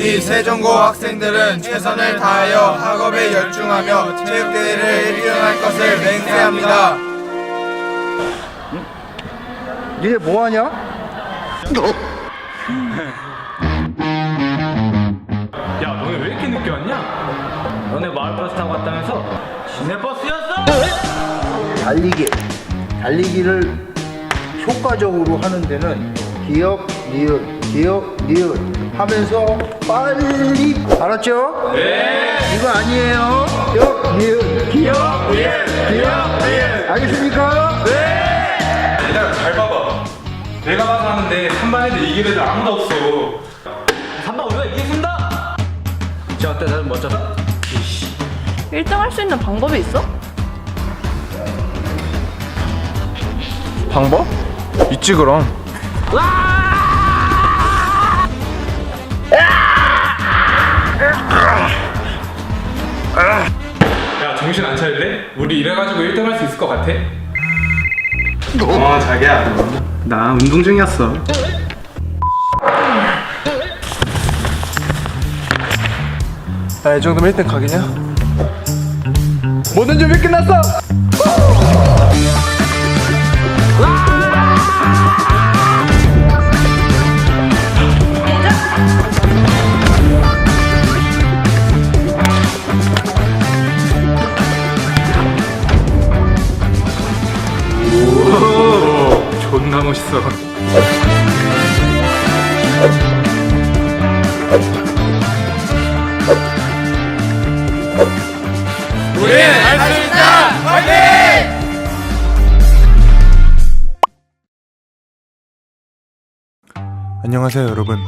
우리 세종고 학생들은 최선을 다하여 학업에 열중하며 체육대회를 1등할 것을 맹세합니다. 니네 뭐하냐? 야 너네 왜 이렇게 늦게 왔냐? 너네 마을버스 타고 왔다면서? 시내 버스였어? 달리기 달리기를 효과적으로 하는 데는 기억 니은 기억 니은 하면서 빨리 알았죠? 네. 이거 아니에요. 기억 니은 기억 니은 기억 니은 알겠습니까? 얘들아 잘 봐봐. 내가 봐서 하는데 3반 애들 이길 애들 아무도 없어. 3반 우리가 이기겠습니다. 자 어때? 나는 먼저. 1등 할 수 있는 방법이 있어? 방법? 있지 그럼. 야 우리 이래가지고 1등 할 수 있을 것 같아? 어 자기야 나 운동 중이었어 야, 이 정도면 1등 각이냐? 모든 준비 끝났어! 멋있어 우리는 할수 있다! 화이팅! 안녕하세요 여러분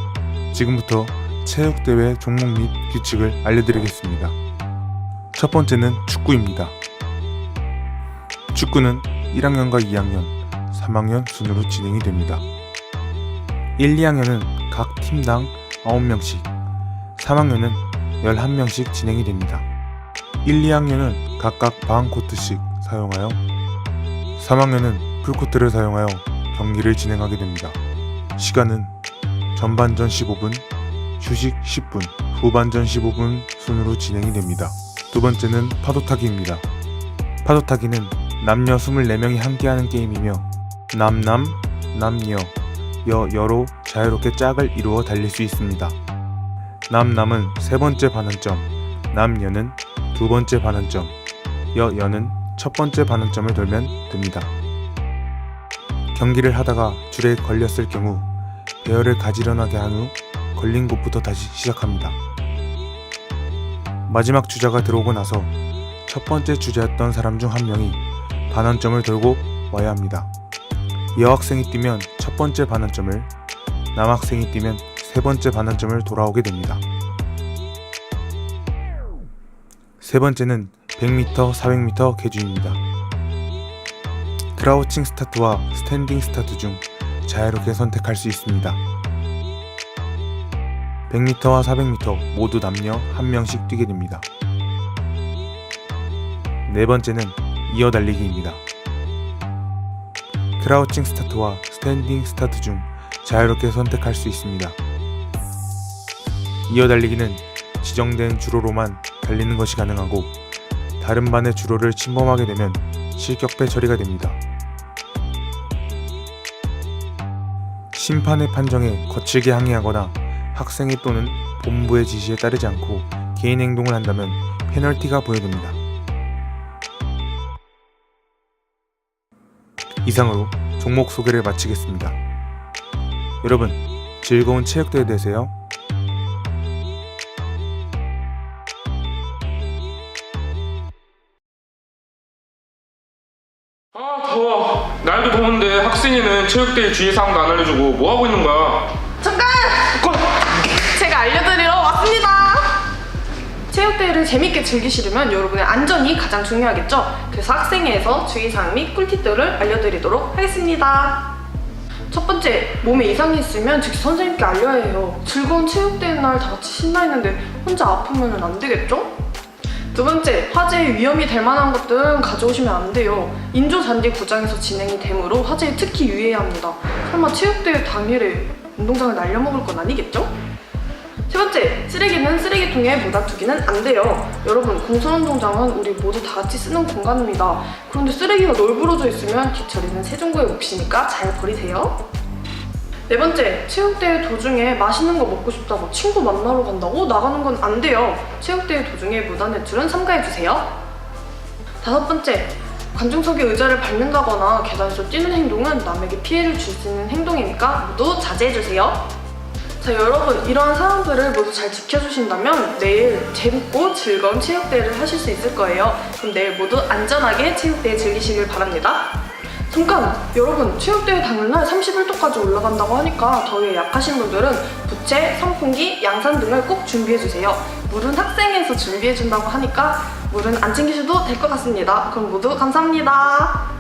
지금부터 체육대회 종목 및 규칙을 알려드리겠습니다 첫 번째는 축구입니다 축구는 1학년과 2학년, 3학년 순으로 진행이 됩니다 1, 2학년은 각 팀당 9명씩 3학년은 11명씩 진행이 됩니다 1, 2학년은 각각 바운코트씩 사용하여 3학년은 풀코트를 사용하여 경기를 진행하게 됩니다 시간은 전반전 15분, 휴식 10분, 후반전 15분 순으로 진행이 됩니다. 두 번째는 파도타기입니다. 파도타기는 남녀 24명이 함께하는 게임이며 남남, 남녀, 여, 여로 자유롭게 짝을 이루어 달릴 수 있습니다. 남남은 세 번째 반환점, 남여는 두 번째 반환점, 여, 여는 첫 번째 반환점을 돌면 됩니다. 경기를 하다가 줄에 걸렸을 경우 배열을 가지런하게 한 후 걸린 곳부터 다시 시작합니다. 마지막 주자가 들어오고 나서 첫 번째 주자였던 사람 중 한 명이 반환점을 돌고 와야 합니다. 여학생이 뛰면 첫 번째 반환점을, 남학생이 뛰면 세 번째 반환점을 돌아오게 됩니다. 세 번째는 100m, 400m 계주입니다. 크라우칭 스타트와 스탠딩 스타트 중 자유롭게 선택할 수 있습니다. 100m와 400m 모두 남녀 한 명씩 뛰게 됩니다. 네 번째는 이어 달리기입니다. 크라우칭 스타트와 스탠딩 스타트 중 자유롭게 선택할 수 있습니다. 이어 달리기는 지정된 주로로만 달리는 것이 가능하고 다른 반의 주로를 침범하게 되면 실격배 처리가 됩니다. 심판의 판정에 거칠게 항의하거나 학생의 또는 본부의 지시에 따르지 않고 개인 행동을 한다면 페널티가 부여됩니다. 이상으로 종목 소개를 마치겠습니다. 여러분, 즐거운 체육대회 되세요. 아 더워 날도 더운데 학생이는 체육대회 주의사항도 안 알려주고 뭐하고 있는 거야 잠깐! 제가 알려드리러 왔습니다. 체육대회를 재밌게 즐기시려면 여러분의 안전이 가장 중요하겠죠? 그래서 학생회에서 주의사항 및 꿀팁들을 알려드리도록 하겠습니다. 첫 번째, 몸에 이상이 있으면 즉시 선생님께 알려야 해요. 즐거운 체육대회 날 다 같이 신나했는데 혼자 아프면 안 되겠죠? 두 번째, 화재에 위험이 될 만한 것들은 가져오시면 안 돼요. 인조 잔디 구장에서 진행이 되므로 화재에 특히 유의해야 합니다. 설마 체육대회 당일에 운동장을 날려먹을 건 아니겠죠? 쓰레기는 쓰레기통에 묻어 두기는 안 돼요. 여러분, 공설운동장은 우리 모두 다 같이 쓰는 공간입니다. 그런데 쓰레기가 널브러져 있으면 뒤처리는 세종고의 몫이니까 잘 버리세요. 네 번째, 체육대회 도중에 맛있는 거 먹고 싶다고 친구 만나러 간다고 나가는 건 안 돼요. 체육대회 도중에 무단 외출은 삼가해주세요. 다섯 번째, 관중석의 의자를 밟는다거나 계단에서 뛰는 행동은 남에게 피해를 줄 수 있는 행동이니까 모두 자제해주세요. 자, 여러분, 이러한 사항들을 모두 잘 지켜주신다면 내일 재밌고 즐거운 체육대회를 하실 수 있을 거예요. 그럼 내일 모두 안전하게 체육대회 즐기시길 바랍니다. 잠깐! 여러분, 체육대회 당일날 31도까지 올라간다고 하니까 더위에 약하신 분들은 부채, 선풍기, 양산 등을 꼭 준비해주세요. 물은 학생회에서 준비해준다고 하니까 물은 안 챙기셔도 될 것 같습니다. 그럼 모두 감사합니다.